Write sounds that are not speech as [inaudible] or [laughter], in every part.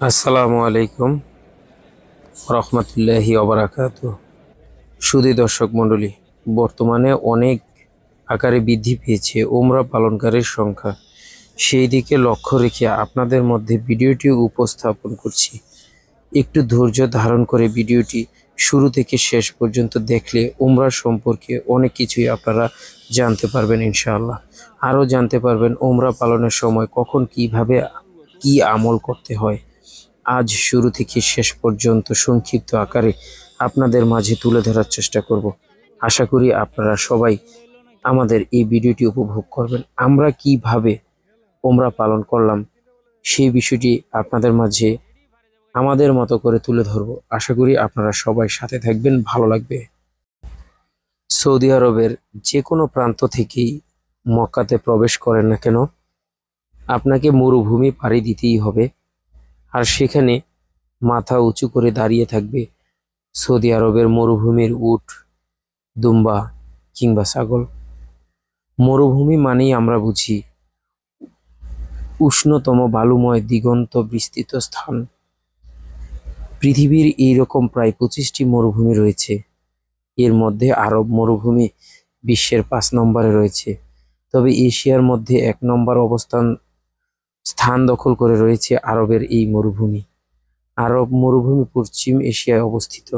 আসসালামু আলাইকুম রহমতুল্লাহি অবরাকাত সুদী দর্শক মণ্ডলী, বর্তমানে অনেক আকারে বৃদ্ধি পেয়েছে ওমরা পালনকারীর সংখ্যা। সেই দিকে লক্ষ্য রেখে আপনাদের মধ্যে ভিডিওটি উপস্থাপন করছি। একটু ধৈর্য ধারণ করে ভিডিওটি শুরু থেকে শেষ পর্যন্ত দেখলে ওমরা সম্পর্কে অনেক কিছুই আপনারা জানতে পারবেন ইনশাআল্লাহ। আরও জানতে পারবেন ওমরা পালনের সময় কখন কীভাবে কি আমল করতে হয়। আজ শুরু থেকে শেষ পর্যন্ত সংক্ষিপ্ত আকারে আপনাদের মাঝে তুলে ধরার চেষ্টা করব। আশা করি আপনারা সবাই আমাদের এই ভিডিওটি উপভোগ করবেন। আমরা কীভাবে ওমরা পালন করলাম, সেই বিষয়টি আপনাদের মাঝে আমাদের মতো করে তুলে ধরব। আশা করি আপনারা সবাই সাথে থাকবেন, ভালো লাগবে। সৌদি আরবের যে কোনো প্রান্ত থেকেই মক্কাতে প্রবেশ করেন না কেন, আপনাকে মরুভূমি পাড়ি দিতেই হবে। আর সেখানে মাথা উঁচু করে দাঁড়িয়ে থাকবে সৌদি আরবের মরুভূমির উট, দুম্বা কিংবা ছাগল। মরুভূমি মানেই আমরা বুঝি উষ্ণতম বালুময় দিগন্ত বিস্তৃত স্থান। পৃথিবীর এইরকম প্রায় পঁচিশটি মরুভূমি রয়েছে। এর মধ্যে আরব মরুভূমি বিশ্বের পাঁচ নম্বরে রয়েছে। তবে এশিয়ার মধ্যে এক নম্বর অবস্থান স্থান দখল করে রয়েছে আরবের এই মরুভূমি। আরব মরুভূমি পশ্চিম এশিয়ায় অবস্থিত।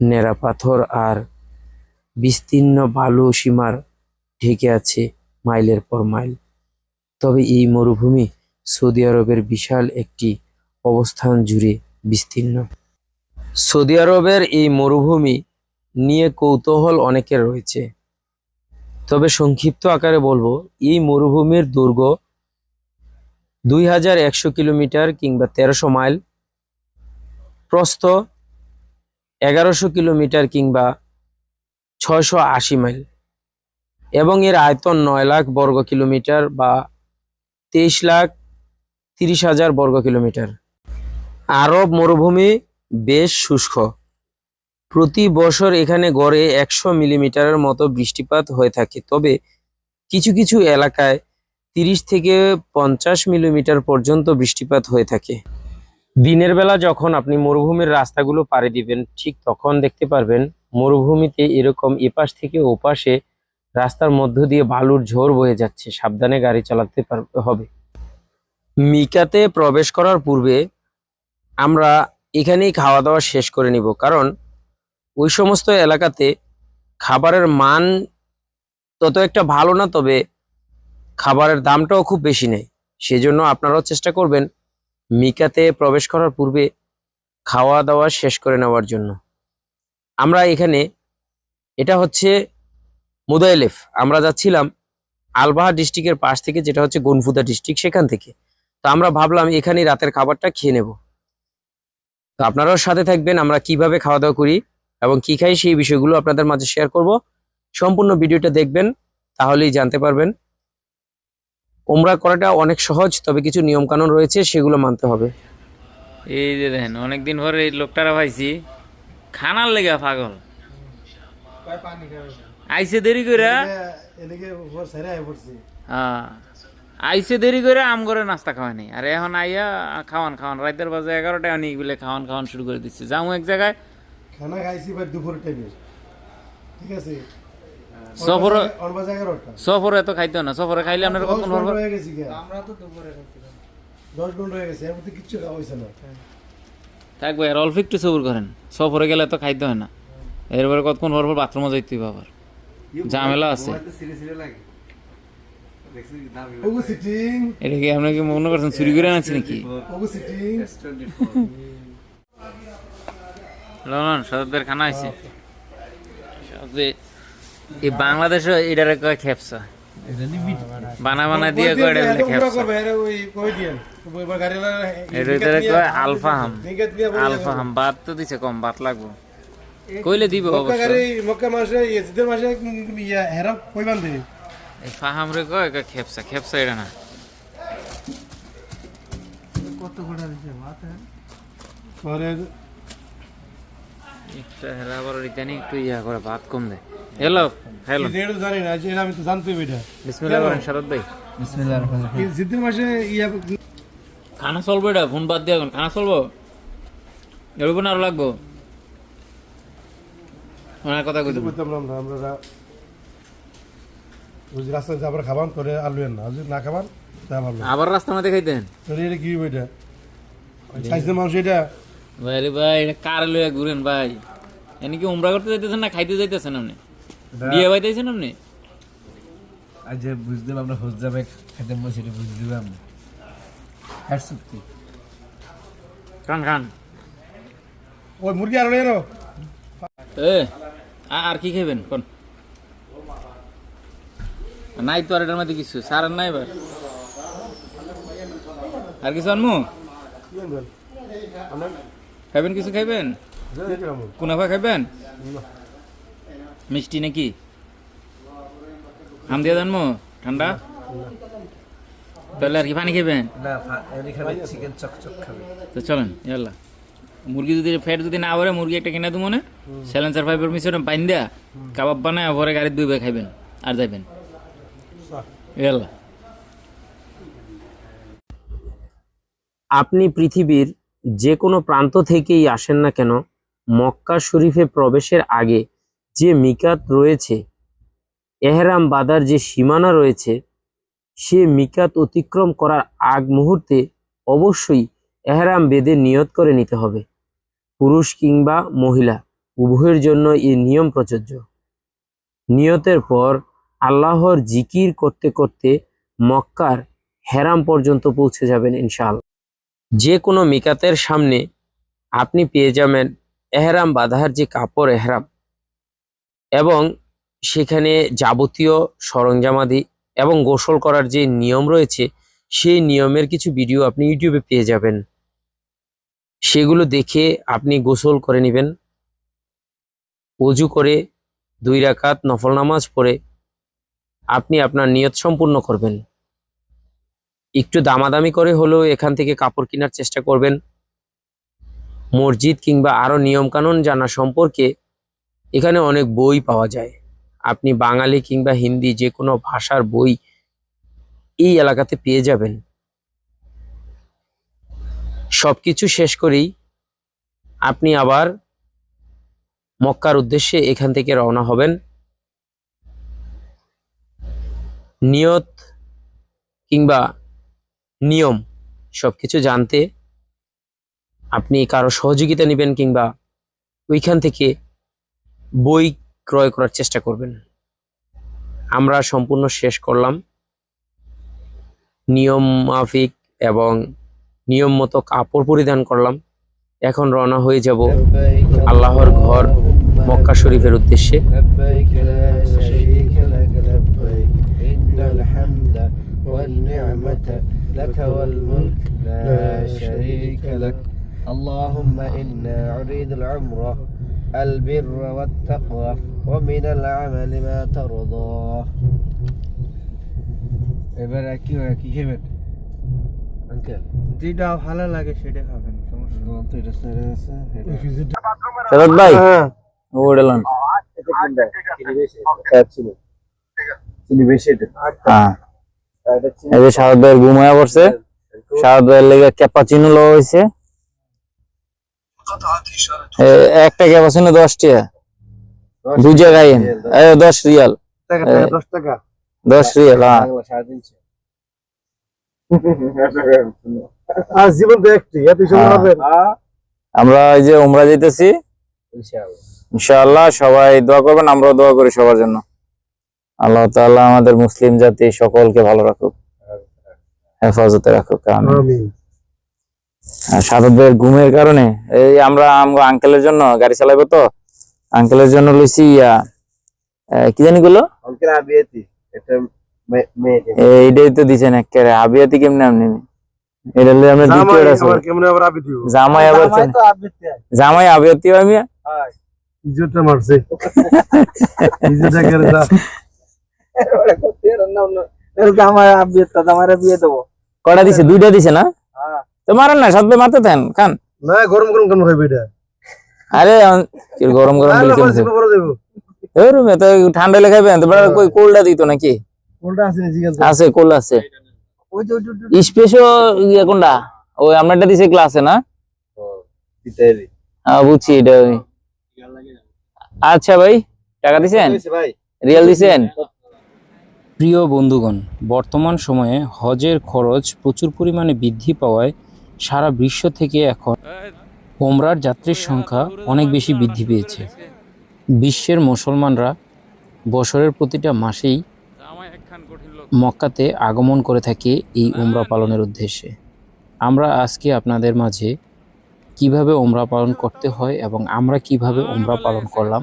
নেরা পাথর আর বিস্তীর্ণ বালু সীমার ঢেকে আছে মাইলের পর মাইল। তবে এই মরুভূমি সৌদি আরবের বিশাল একটি অবস্থান জুড়ে বিস্তীর্ণ। সৌদি আরবের এই মরুভূমি নিয়ে কৌতূহল অনেকের রয়েছে। তবে সংক্ষিপ্ত আকারে বলব, এই মরুভূমির দৈর্ঘ্য দুই হাজার একশো কিলোমিটার কিংবা তেরোশো মাইল। প্রস্থ এগারোশো কিলোমিটার কিংবা ছয়শো আশি মাইল। এবং এর আয়তন নয় লাখ বর্গ কিলোমিটার বা তেইশ লাখ তিরিশ হাজার বর্গ কিলোমিটার। আরব মরুভূমি বেশ শুষ্ক। প্রতি বছর এখানে গড়ে একশো মিলিমিটারের মতো বৃষ্টিপাত হয়ে থাকে। তবে কিছু কিছু এলাকায় তিরিশ থেকে পঞ্চাশ মিলিমিটার পর্যন্ত বৃষ্টিপাত হয়ে থাকে। দিনের বেলা যখন আপনি মরুভূমির রাস্তাগুলো পাড়ি দিবেন, ঠিক তখন দেখতে পারবেন মরুভূমিতে এরকম এপাশ থেকে ওপাশে রাস্তার মধ্য দিয়ে বালুর ঝোড় বয়ে যাচ্ছে। সাবধানে গাড়ি চালাতে পার- হবে। মিকাতে প্রবেশ করার পূর্বে আমরা এখানেই খাওয়া দাওয়া শেষ করে নিব, কারণ ওই সমস্ত এলাকাতে খাবারের মান তত একটা ভালো না, তবে খাবারের দামটাও খুব বেশি নেই। সেজন্য আপনারাও চেষ্টা করবেন মিকাতে প্রবেশ করার পূর্বে খাওয়া দাওয়া শেষ করে নেওয়ার জন্য। আমরা এখানে, এটা হচ্ছে মুদাইলেফ। আমরা যাচ্ছিলাম আলবাহা ডিস্ট্রিক্টের পাশ থেকে, যেটা হচ্ছে গনফুদা ডিস্ট্রিক্ট সেখান থেকে। তো আমরা ভাবলাম এখানেই রাতের খাবারটা খেয়ে নেব। তো আপনারাও সাথে থাকবেন, আমরা কীভাবে খাওয়া দাওয়া করি এবং কি খাই সেই বিষয়গুলো আপনাদের মাঝে শেয়ার করব। সম্পূর্ণ ভিডিওটা দেখবেন, তাহলেই জানতে পারবেন ওমরা করাটা অনেক সহজ তবে কিছু নিয়ম কানুন রয়েছে সেগুলো মানতে হবে। এই যে দেখেন অনেকদিন পরে এই লোকটারা পাইছি। খানার লেগা পাগল। আইসে দেরি করে হ্যাঁ। আইসে দেরি করে আম করে নাস্তা খাওয়াই নাই। আর এখন আইয়া খাওয়ান খাওয়ান। রাতের বাজে এগারোটায় অনেক বলে খাওয়ান খাওয়ান শুরু করে দিচ্ছে। যাও এক জায়গায়। খানা খাইছি দুপুর টাইমের ঠিক আছে? সফর সফরে তো খাইতো না সফরে খাইলে আপনার কখন ঘণ্টা হয়ে গেছি আমরা তো দুপুরে দশ ঘণ্টা হয়ে গেছে এর মধ্যে কিচ্ছু খাওয়া হয়েছে না। থাকবে আর অল্প একটু সবুর করেন। সফরে গেলে তো খাইতে হয় না। এরপরে কতক্ষণ ভরবো বাথরুমে যাইতে হবে আবার। ঝামেলা আছে। এটা কি আপনি কি মনে করছেন চুরি করে আনছি নাকি? লন সদরদের খানা আছে এই বাংলাদেশে এটারে কয় খেপসা বানা বানা দিয়ে কয় এটা কয় আলফা হাম আলফা হাম বাত তো দিছে কম বাত লাগবো। কইলে দিব মক্কা মাসে ইয়েদের মাসে ইয়া হেরা কই বান্ধে এই ফাহাম রে কয় কয় খেপসা খেপসা এটা না। কত ঘণ্টা দিছে? মাথা। পরে একটা আবার রিটার্নিং একটু ইয়া করে ভাত কম দেয় হ্যালো হ্যালো যেটা জানি না যে আমি তো জানতেই এটা। বিসমিল্লাহ করেন শরৎ ভাই। সিদ্ধের মাসে ইয়া খানা চলবো এটা ফোন বাদ দিয়ে এখন। খানা চলবো? এরকম আরও লাগবো? ওনার কথা কইতে বুঝতাম না আমরা আমরা রা- ওই রাস্তায় যাবার খাবান তোরে আলু এন না। যদি না খাবান তা ভালো। আবার রাস্তার মধ্যে খাইতেন? তোর এটা কি খাইছে মানুষ এটা ভাই রে ভাই এটা কার লইয়া ঘুরেন ভাই? এনে কি উমরা করতে যাইতেছেন না খাইতে যাইতেছেন আপনি? বিয়ে বাইতেছেন আপনি? আজ বুঝলাম আমরা হোস যাবে খেতে বসে সেটা বুঝে দিলাম হ্যাট চুক্তি খান খান। ওই মুরগি আর এনো এ আর কি খাইবেন? কোন? নাই তো আর এটার মধ্যে কিছু সার আর নাই এবার। আর কিছু আনমু? খাইবেন কিছু খাইবেন? কুনাফা খাইবেন? মিষ্টি নাকি? হাম দিয়ে জানমু? ঠান্ডা? তাহলে আর কি পানি খাইবেন? না ফা- এমনি খাবে চিকেন চকচক খাবে তো চলেন ইয়াল্লা। মুরগি যদি ফ্যাট যদি না ভরে মুরগি একটা কিনা দেবো না? স্যালেন্সার ফাইবার মিশরে বাইন দেয়া কাবাব বানায় ভরে গাড়ির দুই ভাই খাইবেন আর যাইবেন। ইয়াল্লা। আপনি পৃথিবীর যে কোনো প্রান্ত থেকেই আসেন না কেন, মক্কা শরীফে প্রবেশের আগে যে মিকাত রয়েছে, এহরাম বাদার যে সীমানা রয়েছে, সে মিকাত অতিক্রম করার আগ মুহূর্তে অবশ্যই এহরাম বেদে নিয়ত করে নিতে হবে। পুরুষ কিংবা মহিলা, উভয়ের জন্য এই নিয়ম প্রযোজ্য। নিয়তের পর আল্লাহর জিকির করতে করতে মক্কার হেরাম পর্যন্ত পৌঁছে যাবেন ইনশাআল্লাহ। যে কোনো মিকাতের সামনে আপনি পেয়ে যাবেন এহরাম বাধার যে কাপড় এহরাম এবং সেখানে যাবতীয় সরঞ্জামাদি এবং গোসল করার যে নিয়ম রয়েছে, সেই নিয়মের কিছু ভিডিও আপনি ইউটিউবে পেয়ে যাবেন। সেগুলো দেখে আপনি গোসল করে নেবেন। অজু করে দুই রাকাত নফল নামাজ পড়ে আপনি আপনার নিয়ত সম্পূর্ণ করবেন। একটু দামাদামি করে হলেও এখান থেকে কাপড় কেনার চেষ্টা করবেন। মসজিদ কিংবা আরও নিয়মকানুন জানা সম্পর্কে এখানে অনেক বই পাওয়া যায়। আপনি বাঙালি কিংবা হিন্দি যে কোনো ভাষার বই এই এলাকাতে পেয়ে যাবেন। সব কিছু শেষ করেই আপনি আবার মক্কার উদ্দেশ্যে এখান থেকে রওনা হবেন। নিয়ত কিংবা নিয়ম সবকিছু জানতে আপনি কারো সহযোগিতা নেবেন কিংবা ওইখান থেকে বই ক্রয় করার চেষ্টা করবেন আমরা সম্পূর্ণ শেষ করলাম নিয়ম মাফিক এবং নিয়ম মতো কাপড় পরিধান করলাম এখন রওনা হয়ে যাব আল্লাহর ঘর মক্কা শরীফের উদ্দেশ্যে لبيك لا شريك لك لبيك إن الحمد والنعمة لك والملك لا شريك لك اللهم إنا نريد العمرة البر والتقوى ومن العمل ما ترضى এবার কি হয় কি খাবেন আঙ্কেল যেটা ভালো লাগে সেটা খাবেন সমস্যা তো এটা সেরে আছে শরৎ ভাই হ্যাঁ ওড়েলাম হ্যাঁ এই যে শারদ ভাইয়ের ঘুমায়া পড়ছে। শারদ ভাইয়ের লেগে ক্যাপাচিনো লওয়া হয়েছে। একটা ক্যাপাচিনো দশ টাকা। দুই জায়গায় দশ রিয়াল টাকা। টাকা দশ রিয়াল হ্যাঁ এত সময় হ্যাঁ। হবেন আমরা এই যে উমরা যেতেছি ইনশাআল্লাহ সবাই দোয়া করবেন আমরাও দোয়া করি সবার জন্য। আল্লাহ তাআলা আমাদের মুসলিম জাতি সকলকে ভালো রাখুক হেফাজতে রাখুক আমিন। সাদত ভাইয়ের ঘুমের কারণে এই আমরা আমরা আঙ্কেলের জন্য গাড়ি চালাবো তো আঙ্কেলের জন্য লইছি ইয়া কি জানি গুলো অঙ্কের আবিয়াতি এটা এইটাই তো দিছেন একেবারে আবিয়াতি কেমনে আপনি? এটা লই আমরা দ্বিতীয় জামাই আছে আবার কেমনে আবার আবি দিও জামাই আবার আবিয়াতি জামাই আবিয়াতি আমি ইজ্জতটা মারছে। [laughs] ইজ্জতটা করে দা আমার আবিয়াত আমার বিয়ে দেবো কয়টা দিছে? দুইটা দিছে না? হ্যাঁ। তো মারেন না সাথে মারতে দেন খান। না গরম গরম কেন খাইবে এটা? আরে গরম গরম না, দিলে না, কেমন বলছি, বড় দেবো। এই রুমে তো ঠান্ডা লেগে খাইবেন তো বড় কই কোল্ডা দিত নাকি? কোনটা আছে নি আছে ওই যে স্পেশাল ইয়ে কোনটা? ওই আপনারটা দিছে ক্লাসে না? হ্যাঁ বুঝছি এটা আচ্ছা ভাই টাকা দিছেন? ভাই। রিয়েল দিছেন? প্রিয় বন্ধুগণ, বর্তমান সময়ে হজের খরচ প্রচুর পরিমাণে বৃদ্ধি পাওয়ায় সারা বিশ্ব থেকে এখন ওমরার যাত্রীর সংখ্যা অনেক বেশি বৃদ্ধি পেয়েছে। বিশ্বের মুসলমানরা বছরের প্রতিটা মাসেই মক্কাতে আগমন করে থাকে এই ওমরা পালনের উদ্দেশ্যে। আমরা আজকে আপনাদের মাঝে কীভাবে ওমরা পালন করতে হয় এবং আমরা কীভাবে ওমরা পালন করলাম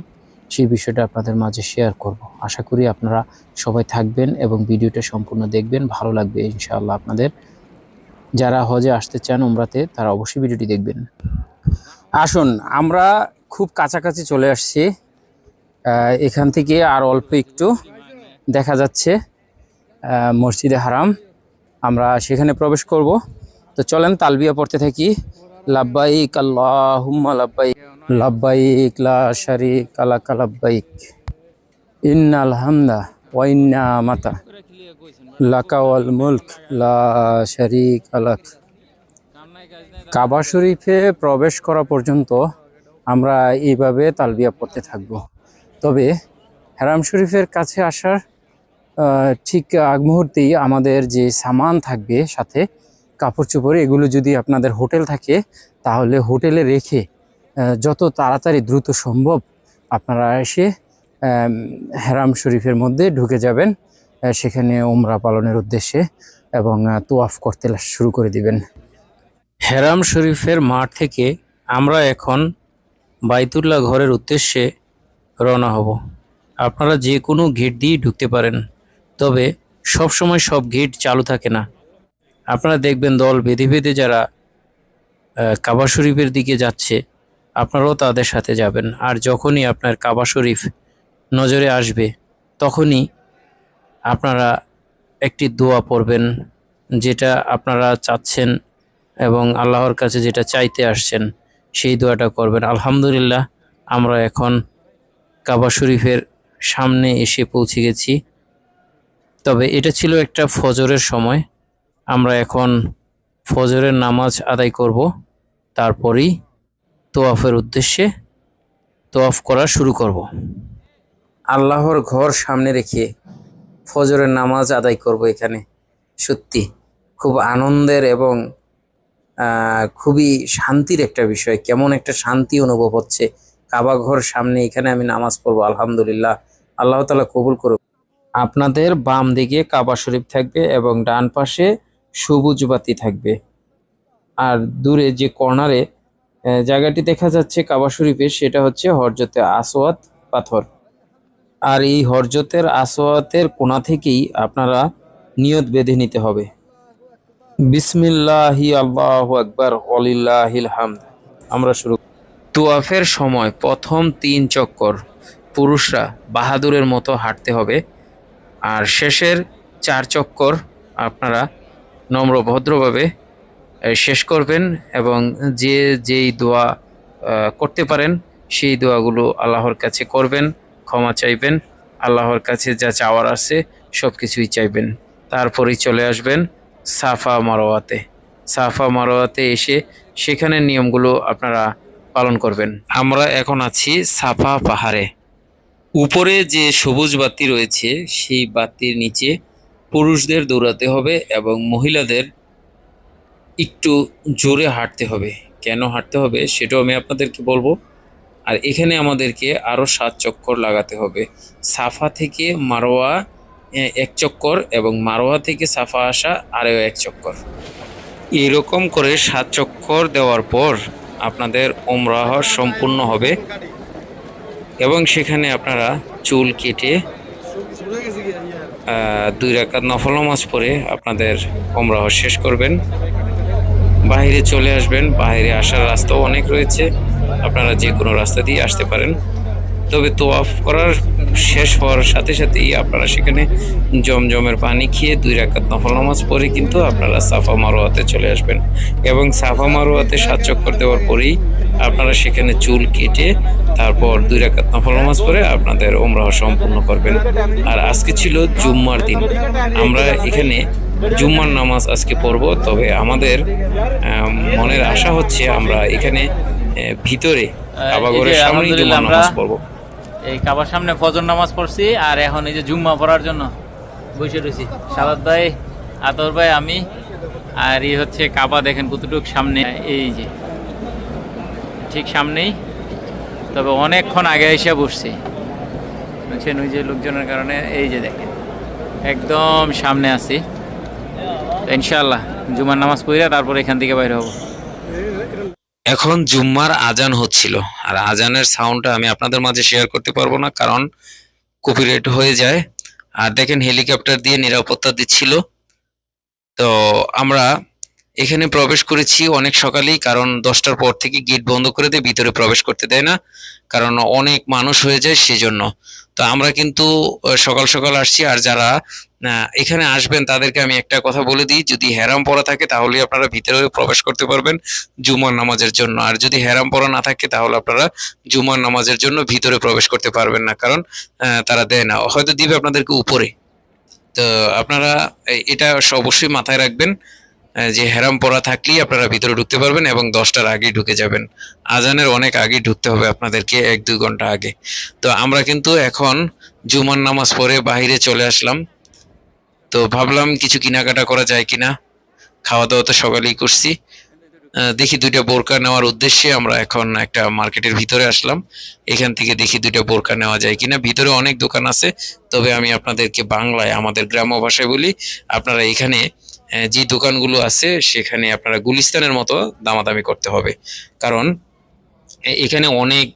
সেই বিষয়টা আপনাদের মাঝে শেয়ার করব। আশা করি আপনারা সবাই থাকবেন এবং ভিডিওটা সম্পূর্ণ দেখবেন, ভালো লাগবে ইনশাআল্লাহ আপনাদের। যারা হজে আসতে চান উমরাতে, তারা অবশ্যই ভিডিওটি দেখবেন। আসুন, আমরা খুব কাছাকাছি চলে আসছি। এখান থেকে আর অল্প একটু দেখা যাচ্ছে মসজিদে হারাম। আমরা সেখানে প্রবেশ করব। তো চলেন তালবিয়া পড়তে থাকি। লাব্বাইক আল্লাহুম্মা, লাব্বাইক। লাব্বাইক, লা শারিকা লাকা লাব্বাইক ইন্নাল হামদা ওয়া ইন্নামাতা লাকা ওয়াল মুলক, লা শারিকা কাবা শরীফে প্রবেশ করা পর্যন্ত আমরা এইভাবে তালবিয়া পড়তে থাকব। তবে হারাম শরীফের কাছে আসার ঠিক আগ মুহূর্তেই আমাদের যে সামান থাকবে সাথে কাপড় চোপড় এগুলো যদি আপনাদের হোটেল থাকে, তাহলে হোটেলে রেখে যত তাড়াতাড়ি দ্রুত সম্ভব আপনারা এসে হেরাম শরীফের মধ্যে ঢুকে যাবেন সেখানে ওমরা পালনের উদ্দেশ্যে এবং তোয়াফ করতে শুরু করে দিবেন। হেরাম শরীফের মাঠ থেকে আমরা এখন বাইতুল্লাহ ঘরের উদ্দেশ্যে রওনা হব। আপনারা যে কোনো গেট দিয়েই ঢুকতে পারেন, তবে সব সময় সব গেট চালু থাকে না। আপনারা দেখবেন দল বেঁধে বেঁধে যারা কাবা শরীফের দিকে যাচ্ছে আপনারাও তাদের সাথে যাবেন। আর যখনই আপনার কাবা শরীফ নজরে আসবে, তখনই আপনারা একটি দোয়া পড়বেন, যেটা আপনারা চাচ্ছেন এবং আল্লাহর কাছে যেটা চাইতে আসছেন, সেই দোয়াটা করবেন। আলহামদুলিল্লাহ, আমরা এখন কাবা শরীফের সামনে এসে পৌঁছে গেছি। তবে এটা ছিল একটা ফজরের সময়। আমরা এখন ফজরের নামাজ আদায় করব। তারপরেই তোয়াফের উদ্দেশ্যে তোয়াফ করা শুরু করব। আল্লাহর ঘর সামনে রেখে ফজরের নামাজ আদায় করব এখানে। সত্যি খুব আনন্দের এবং খুবই শান্তির একটা বিষয়। কেমন একটা শান্তি অনুভব হচ্ছে। কাবা ঘর সামনে এখানে আমি নামাজ পড়ব, আলহামদুলিল্লাহ। আল্লাহ তালা কবুল করুক। আপনাদের বাম দিকে কাবা শরীফ থাকবে এবং ডান পাশে সবুজ বাতি থাকবে। আর দূরে যে কর্নারে জায়গাটি দেখা যাচ্ছে কাবা শরীফের, সেটা হচ্ছে হরজতে আসওয়াত পাথর। আর এই হরজতের আসওয়াতের কোণা থেকেই আপনারা নিয়ত বেঁধে নিতে হবে। বিসমিল্লাহি আল্লাহ আকবার অলিল্লাহিল হামদ। আমরা শুরু তোয়াফের সময় প্রথম তিন চক্কর পুরুষরা বাহাদুরের মতো হাঁটতে হবে, আর শেষের চার চক্কর আপনারা নম্র ভদ্রভাবে শেষ করবেন এবং যে যেই দোয়া করতে পারেন, সেই দোয়াগুলো আল্লাহর কাছে করবেন, ক্ষমা চাইবেন, আল্লাহর কাছে যা চাওয়ার আছে সব কিছুই চাইবেন। তারপরেই চলে আসবেন সাফা মারোয়াতে সাফা মারোয়াতে এসে সেখানের নিয়মগুলো আপনারা পালন করবেন। আমরা এখন আছি সাফা পাহাড়ে। উপরে যে সবুজ বাতি রয়েছে, সেই বাতির নিচে পুরুষদের দৌড়াতে হবে এবং মহিলাদের একটু জোরে হাঁটতে হবে। কেন হাঁটতে হবে সেটাও আমি আপনাদেরকে বলব। আর এখানে আমাদেরকে আরও সাত চক্কর লাগাতে হবে। সাফা থেকে মারোয়া এক চক্কর এবং মারোয়া থেকে সাফা আসা আরও এক চক্কর। এরকম করে সাত চক্কর দেওয়ার পর আপনাদের ওমরাহ সম্পূর্ণ হবে। এবং সেখানে আপনারা চুল কেটে দুই রাকাত নফল পড়ে আপনাদের ওমরাহ শেষ করবেন। বাইরে চলে আসবেন, বাইরে আসার রাস্তাও অনেক রয়েছে। আপনারা যে কোনো রাস্তা দিয়ে আসতে পারেন। তবে তোয়াফ করার শেষ হওয়ার সাথে সাথেই আপনারা সেখানে জমজমের পানি খেয়ে দুই রাকাত নফল নামাজ পড়ে কিন্তু আপনারা সাফা মারোয়াতে চলে আসবেন এবং সাফা মারোয়াতে সাত চক্কর দেওয়ার পরেই আপনারা সেখানে চুল কেটে তারপর দুই রাকাত নফল নামাজ পড়ে আপনাদের ওমরাহ সম্পূর্ণ করবেন। আর আজকে ছিল জুম্মার দিন। আমরা এখানে জুম্মার নামাজ আজকে পড়ব। তবে আমাদের মনের আশা হচ্ছে আমরা এখানে ভিতরে কাবাগরের এই যে সামনেই আলহামদুলিল্লাহ জুম্মার নামাজ পড়ব। এই কাবার সামনে ফজর নামাজ পড়ছি আর এখন এই যে জুম্মা পড়ার জন্য বসে রয়েছি। সাদাত ভাই আতর ভাই আমি আর এই হচ্ছে কাবা দেখেন কতটুক সামনে এই যে ঠিক সামনেই। তবে অনেকক্ষণ আগে এসে বসছি। বুঝছেন ওই যে লোকজনের কারণে এই যে দেখেন একদম সামনে আছি। ইনশাল্লাহ জুমার নামাজ পড়িয়া তারপর এখান থেকে বাইরে হব। এখন জুম্মার আজান হচ্ছিল, আর আজানের সাউন্ডটা আমি আপনাদের মাঝে শেয়ার করতে পারব না, কারণ কপিরাইট হয়ে যায়। আর দেখেন হেলিকপ্টার দিয়ে নিরাপত্তা দিচ্ছিল। তো আমরা এখানে প্রবেশ করেছি অনেক সকালেই, কারণ দশটার পর থেকে গেট বন্ধ করে দিয়ে ভিতরে প্রবেশ করতে দেয় না, কারণ অনেক মানুষ হয়ে যায় সেজন্য। তো আমরা কিন্তু সকাল সকাল আসছি আর যারা এখানে আসবেন তাদেরকে আমি একটা কথা বলে দিই, যদি হেরাম পরা থাকে তাহলে আপনারা ভিতরে প্রবেশ করতে পারবেন জুমার নামাজের জন্য। আর যদি হেরাম পরা না থাকে তাহলে আপনারা জুমার নামাজের জন্য ভিতরে প্রবেশ করতে পারবেন না, কারণ তারা দেয় না। হয়তো দিবে আপনাদেরকে উপরে। তো আপনারা এটা অবশ্যই মাথায় রাখবেন। যে হেরাম পরা থাকলেই আপনারা ভিতরে ঢুকতে পারবেন এবং দশটার আগেই ঢুকে যাবেন। আজানের অনেক আগেই ঢুকতে হবে আপনাদেরকে এক দুই ঘণ্টা আগে। তো আমরা কিন্তু এখন জুমার নামাজ পড়ে বাইরে চলে আসলাম। তো ভাবলাম কিছু কেনাকাটা করা যায় কিনা। খাওয়া দাওয়া তো সকালেই করছি। দেখি দুইটা বোরকা নেওয়ার উদ্দেশ্যে আমরা এখন একটা মার্কেটের ভিতরে আসলাম। এখান থেকে দেখি দুইটা বোরকা নেওয়া যায় কিনা। ভিতরে অনেক দোকান আছে, তবে আমি আপনাদেরকে বাংলায়, আমাদের গ্রাম্য ভাষায় বলি, আপনারা এখানে যে দোকানগুলো আছে, সেখানে আপনারা গুলিস্তানের মতো দামাদামি করতে হবে। কারণ এখানে অনেক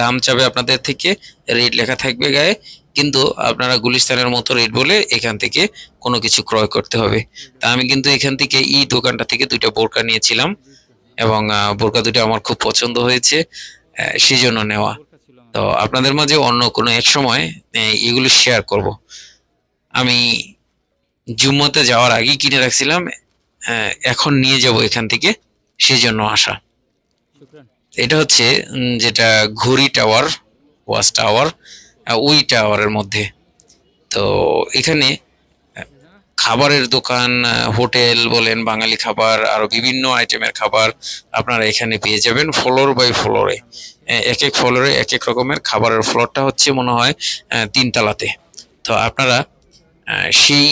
দাম চাবে আপনাদের থেকে, রেট লেখা থাকবে গায়ে, কিন্তু আপনারা গুলিস্তানের মতো রেট বলে এখান থেকে কোনো কিছু ক্রয় করতে হবে। তা আমি কিন্তু এখান থেকে এই দোকানটা থেকে দুইটা বোরকা নিয়েছিলাম এবং বোরকা দুটো আমার খুব পছন্দ হয়েছে সেই জন্য নেওয়া। তো আপনাদের মাঝে অন্য কোনো এক সময় এগুলো শেয়ার করব। আমি জুম্মাতে যাওয়ার আগেই কিনে রাখছিলাম এখন নিয়ে যাব এখান থেকে সেই জন্য আসা। এটা হচ্ছে যেটা ঘড়ি টাওয়ার, ওয়াচ টাওয়ার ওই টাওয়ারের মধ্যে। তো এখানে, খাবারের দোকান হোটেল বলেন, বাঙালি খাবার, আরও বিভিন্ন আইটেমের খাবার আপনারা এখানে পেয়ে যাবেন, ফ্লোর বাই ফ্লোরে। এক এক ফ্লোরে এক এক রকমের খাবারের ফ্লোরটা হচ্ছে মনে হয় তিনতলাতে। তো আপনারা সেই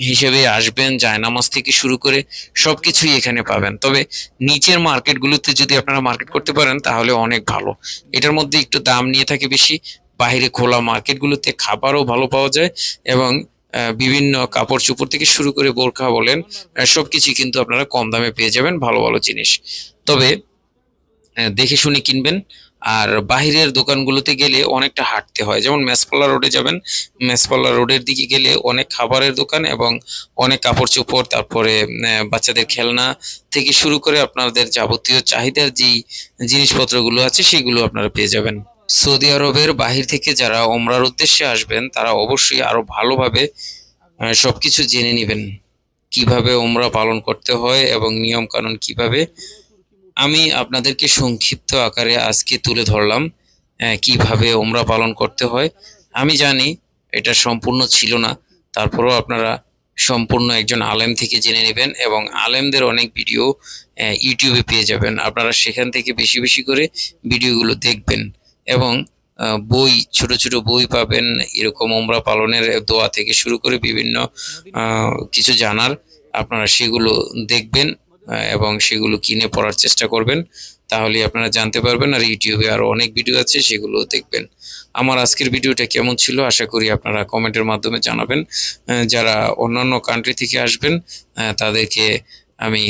হিসেবে আসবেন জায়নামাজ থেকে শুরু করে সবকিছুই এখানে পাবেন। তবে নিচের মার্কেটগুলোতে যদি আপনারা মার্কেট করতে পারেন তাহলে অনেক ভালো। এটার মধ্যে একটু দাম নিয়ে থাকে বেশি। বাইরে খোলা মার্কেটগুলোতে খাবারও ভালো পাওয়া যায় এবং বিভিন্ন কাপড় চোপড় থেকে শুরু করে বোরখা বলেন আহ, সবকিছুই কিন্তু আপনারা কম দামে পেয়ে যাবেন ভালো ভালো জিনিস। তবে দেখে শুনে কিনবেন। আর বাহিরের দোকানগুলোতে গেলে অনেকটা হাঁটতে হয়। যেমন মেসপাল্লা রোডে যাবেন মেসপাল্লা রোডের দিকে গেলে অনেক খাবারের দোকান এবং অনেক কাপড় চোপড় তারপরে বাচ্চাদের খেলনা থেকে শুরু করে আপনাদের যাবতীয় চাহিদার যেই জিনিসপত্রগুলো আছে সেগুলো আপনারা পেয়ে যাবেন। সৌদি আরবের বাহির থেকে যারা ওমরার উদ্দেশ্যে আসবেন তারা অবশ্যই আরও ভালোভাবে আহ, সবকিছু জেনে নেবেন। কীভাবে ওমরা পালন করতে হয় এবং নিয়ম কানুন কীভাবে আমি আপনাদেরকে সংক্ষিপ্ত আকারে আজকে তুলে ধরলাম কীভাবে ওমরা পালন করতে হয়। আমি জানি এটা সম্পূর্ণ ছিল না, তারপরেও আপনারা সম্পূর্ণ একজন আলেম থেকে জেনে নেবেন এবং আলেমদের অনেক ভিডিও ইউটিউবে পেয়ে যাবেন। আপনারা সেখান থেকে বেশি বেশি করে ভিডিওগুলো দেখবেন এবং বই, ছোট ছোট বই পাবেন, এরকম ওমরা পালনের দোয়া থেকে শুরু করে বিভিন্ন কিছু জানার আপনারা সেগুলো দেখবেন। এবং সেগুলো কিনে পড়ার চেষ্টা করবেন। তাহলে আপনারা জানতে পারবেন আর ইউটিউবে আরও অনেক ভিডিও আছে সেগুলো দেখবেন। আমার আজকের ভিডিওটা কেমন ছিল আশা করি আপনারা কমেন্টের মাধ্যমে জানাবেন। যারা অন্যান্য কান্ট্রি থেকে আসবেন তাদেরকে আমি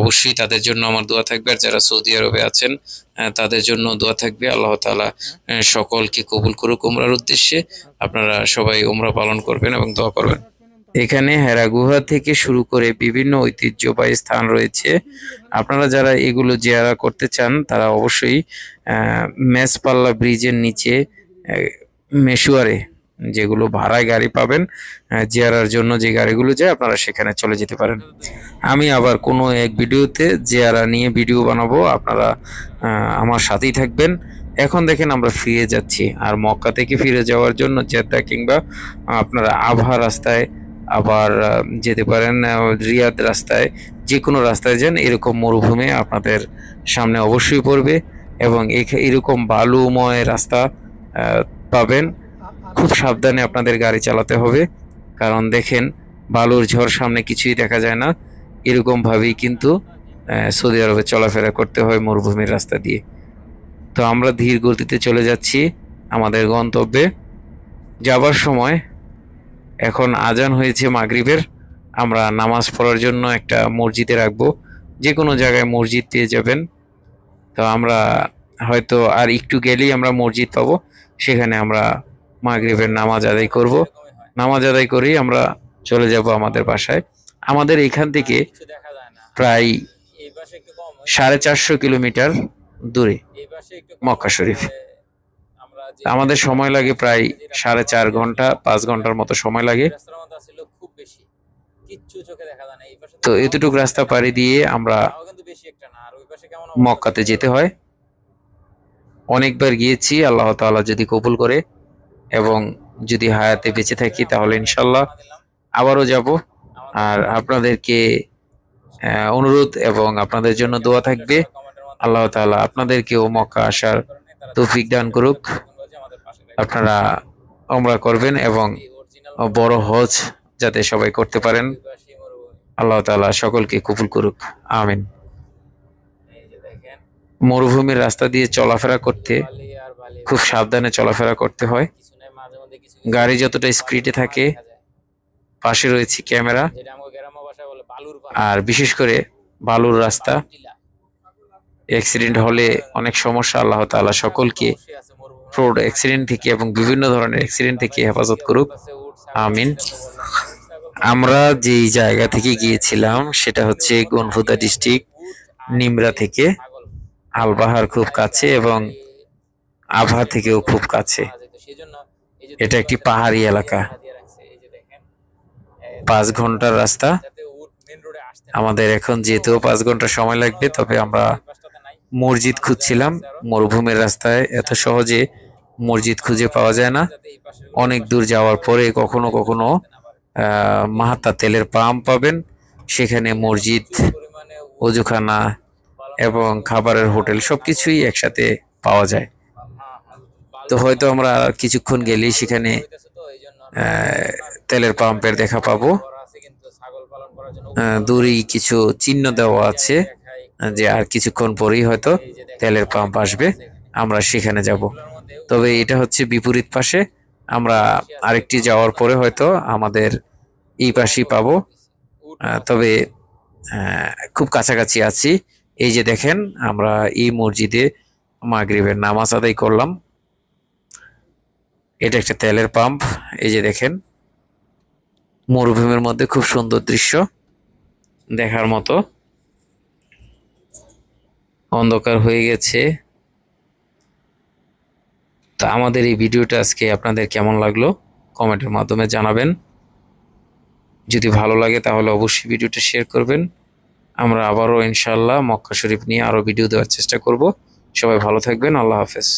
অবশ্যই তাদের জন্য আমার দোয়া থাকবে। আর যারা সৌদি আরবে আছেন তাদের জন্য দোয়া থাকবে। আল্লাহ আহ, সকলকে কবুল করুক উমরার উদ্দেশ্যে। আপনারা সবাই উমরা পালন করবেন এবং দোয়া করবেন। এখানে হেরা গুহা থেকে শুরু করে বিভিন্ন ঐতিহ্যবাহী স্থান রয়েছে। আপনারা যারা এগুলো জিয়ারা করতে চান, তারা অবশ্যই মেসপাল্লা ব্রিজের নিচে মেশুয়ারে যেগুলো ভাড়ায় গাড়ি পাবেন জিয়ারার জন্য যে গাড়িগুলো যায়, আপনারা সেখানে চলে যেতে পারেন। আমি আবার কোনো এক ভিডিওতে জিয়ারা নিয়ে ভিডিও বানাবো, আপনারা আমার সাথেই থাকবেন। এখন দেখেন আমরা ফিরে যাচ্ছি, আর মক্কা থেকে ফিরে যাওয়ার জন্য জেদ্দা কিংবা আপনারা আভা রাস্তায় আবার যেতে পারেন রিয়াদ রাস্তায় যে কোনো রাস্তায় যান, এরকম মরুভূমি আপনাদের সামনে অবশ্যই পড়বে এবং এরকম বালুময় রাস্তা পাবেন। খুব সাবধানে আপনাদের গাড়ি চালাতে হবে, কারণ দেখেন, বালুর ঝড় সামনে কিছুই দেখা যায় না। এরকম ভাবেই কিন্তু সৌদি আরবে চলাফেরা করতে হয় মরুভূমির রাস্তা দিয়ে। তো আমরা ধীর গতিতে চলে যাচ্ছি আমাদের গন্তব্যে। যাবার সময় এখন আজান হয়েছে মাগরিবের। আমরা নামাজ পড়ার জন্য একটা মসজিদে রাখব। যে কোনো জায়গায় মসজিদ পেয়ে যাবেন। তো আমরা হয়তো আর একটু গেলেই আমরা মসজিদ পাবো। সেখানে আমরা মাগরিবের নামাজ আদায় করব। নামাজ আদায় করেই আমরা চলে যাব আমাদের বাসায়। আমাদের এখান থেকে প্রায় সাড়ে চারশো কিলোমিটার দূরে মক্কা শরীফ। আমাদের সময় লাগে প্রায় সাড়ে চার ঘণ্টা পাঁচ ঘণ্টার মতো সময় লাগে। তো এতটুক রাস্তা পাড়ি দিয়ে আমরা মক্কাতে যেতে হয়। অনেকবার গিয়েছি আল্লাহ তাআলা যদি কবুল করে এবং যদি হায়াতে বেঁচে থাকি তাহলে ইনশাল্লাহ আবারও যাব। আর আপনাদেরকে অনুরোধ এবং আপনাদের জন্য দোয়া থাকবে। আল্লাহ তাআলা আপনাদেরকেও মক্কা আসার তৌফিক দান করুক। আপনারা ওমরা করবেন এবং বড় হজ যাতে সবাই করতে পারেন। আল্লাহ তাআলা সকলকে কবুল করুক। আমিন। মরুভূমির রাস্তা দিয়ে চলাফেরা করতে খুব সাবধানে চলাফেরা করতে হয়। গাড়ি যতটা স্পিডে থাকে, পাশে রয়েছে ক্যামেরা। আর বিশেষ করে বালুর রাস্তা। অ্যাক্সিডেন্ট হলে অনেক সমস্যা, আল্লাহ তাআলা সকলকে রোড অ্যাক্সিডেন্ট থেকে এবং বিভিন্ন ধরনের অ্যাক্সিডেন্ট থেকে হেফাজত করুক। আমিন। আমরা যেই জায়গা থেকে গিয়েছিলাম, সেটা হচ্ছে গনফুদা ডিস্ট্রিক্ট, নিমরা থেকে। আলবাহার খুব কাছে এবং আভা থেকেও খুব কাছে। এটা একটি পাহাড়ি এলাকা। পাঁচ ঘণ্টার রাস্তা। আমাদের এখন যেহেতু পাঁচ ঘণ্টা সময় লাগবে, তবে আমরা মসজিদ খুঁজছিলাম। মরুভূমির রাস্তায় এত সহজে মসজিদ খুঁজে পাওয়া যায় না। অনেক দূর যাওয়ার পরে কখনো কখনো আহ, মাহাত্মা তেলের পাম্প পাবেন। সেখানে মসজিদ অজুখানা এবং খাবারের হোটেল সবকিছুই একসাথে পাওয়া যায়। তো হয়তো আমরা কিছুক্ষণ গেলেই সেখানে তেলের পাম্পের দেখা পাবো। দূরেই কিছু চিহ্ন দেওয়া আছে যে আর কিছুক্ষণ পরেই হয়তো তেলের পাম্প আসবে। আমরা সেখানে যাব। তবে এটা হচ্ছে বিপরীত পাশে। আমরা আরেকটি যাওয়ার পরে হয়তো আমাদের এই পাশেই পাবো। তবে খুব কাছাকাছি আছি। এই যে দেখেন, আমরা এই মসজিদে মাগরিবের নামাজ আদায় করলাম। এটা একটা তেলের পাম্প। এই যে দেখেন, মরুভূমির মধ্যে খুব সুন্দর দৃশ্য দেখার মতো। অন্ধকার হয়ে গেছে। তা আমাদের এই ভিডিওটা আজকে আপনাদের কেমন লাগল কমেন্টের মাধ্যমে জানাবেন। যদি ভালো লাগে তাহলে অবশ্যই ভিডিওটা শেয়ার করবেন। আমরা আবারও ইনশাল্লাহ মক্কা শরীফ নিয়ে আরও ভিডিও দেওয়ার চেষ্টা করব। সবাই ভালো থাকবেন, আল্লাহ হাফেজ।